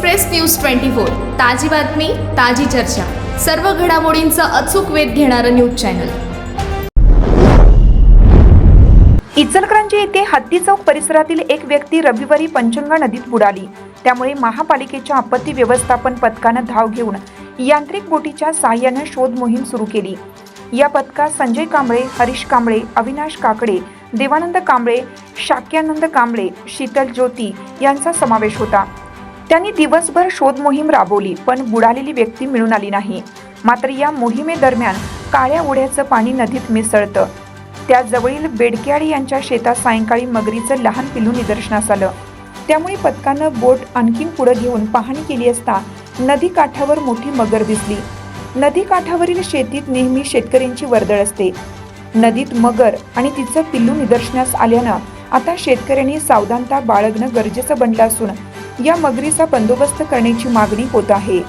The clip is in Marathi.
एक्सप्रेस न्यूज ट्वेंटी फोर ताजी बातमी ताजी चर्चा. सर्व घडामोडींचा अचूक वेध घेणारं न्यूज चॅनल. इचलकरंजी येथे हत्ती चौक परिसरातील एक व्यक्ती रविवारी पंचंगा नदीत बुडाली. त्यामुळे महापालिकेच्या आपत्ती व्यवस्थापन पथकानं धाव घेऊन यांत्रिक बोटीच्या सहाय्यानं शोध मोहीम सुरू केली. या पथकात संजय कांबळे हरीश कांबळे अविनाश काकडे देवानंद कांबळे शाक्यानंद कांबळे शीतल ज्योती यांचा समावेश होता. त्यांनी दिवसभर शोध मोहीम राबवली पण बुडालेली व्यक्ती मिळून आली नाही. मात्र या मोहिमेदरम्यान काळ्या ओढ्याचं पाणी नदीत मिसळतं. त्याजवळील बेडक्याळी यांच्या शेतात सायंकाळी मगरीचं लहान पिल्लू निदर्शनास आलं. त्यामुळे पथकानं बोट आणखीन पुढे घेऊन पाहणी केली असता नदी काठावर मोठी मगर दिसली. नदी काठावरील शेतीत नेहमी शेतकऱ्यांची वर्दळ असते. नदीत मगर आणि तिचं पिल्लू निदर्शनास आल्यानं आता शेतकऱ्यांनी सावधानता बाळगणं गरजेचं बनलं असून या मगरीचा बंदोबस्त करण्याची मागणी होत आहे.